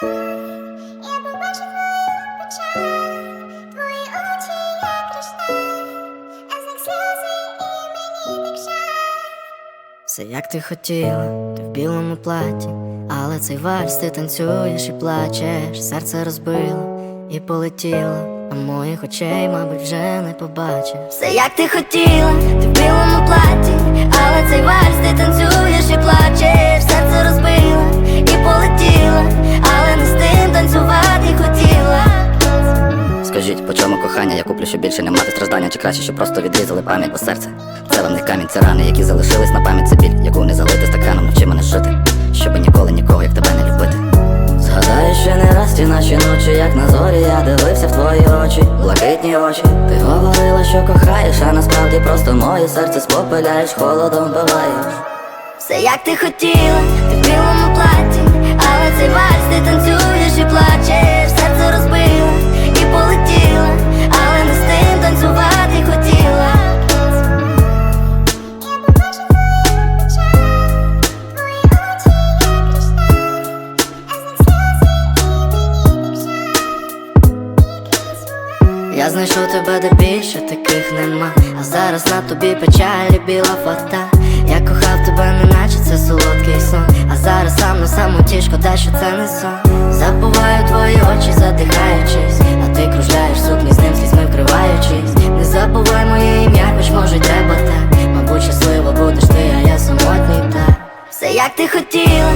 Все як ти хотіла, ти в білому платі, але цей вальс ти танцюєш і плачеш, серце розбило і полетіло, а моїх очей, мабуть, вже не побачиш. Все як ти хотіла, ти в білому платі, але цей вальс ти кохання, я куплю, щоб більше не мати страждання, чи краще, щоб просто відрізали пам'ять, бо серце це вам не камінь, це рани, які залишились на пам'ять, це біль, яку не залити стаканом, навчи мене жити, щоб ніколи нікого, як тебе не любити. Згадаю ще не раз ті наші ночі, як на зорі я дивився в твої очі, блакитні очі. Ти говорила, що кохаєш, а насправді просто моє серце спопиляєш, холодом вбиваєш. Все як ти хотіла, ти в білому платі, але цей вальс ти танцюєш і плачеш, Знайшов тебе де більше таких нема. А зараз на тобі печалі біла фата. Я кохав тебе, неначе це солодкий сон. А зараз сам на самоті, шкода, що це не сон. Забуваю твої очі, задихаючись, а ти кружляєш сукні з ним слізьми вкриваючись. Не забувай моє ім'я, хоч може й треба так. Мабуть, щасливо будеш ти, а я самотній так. Все як ти хотіла,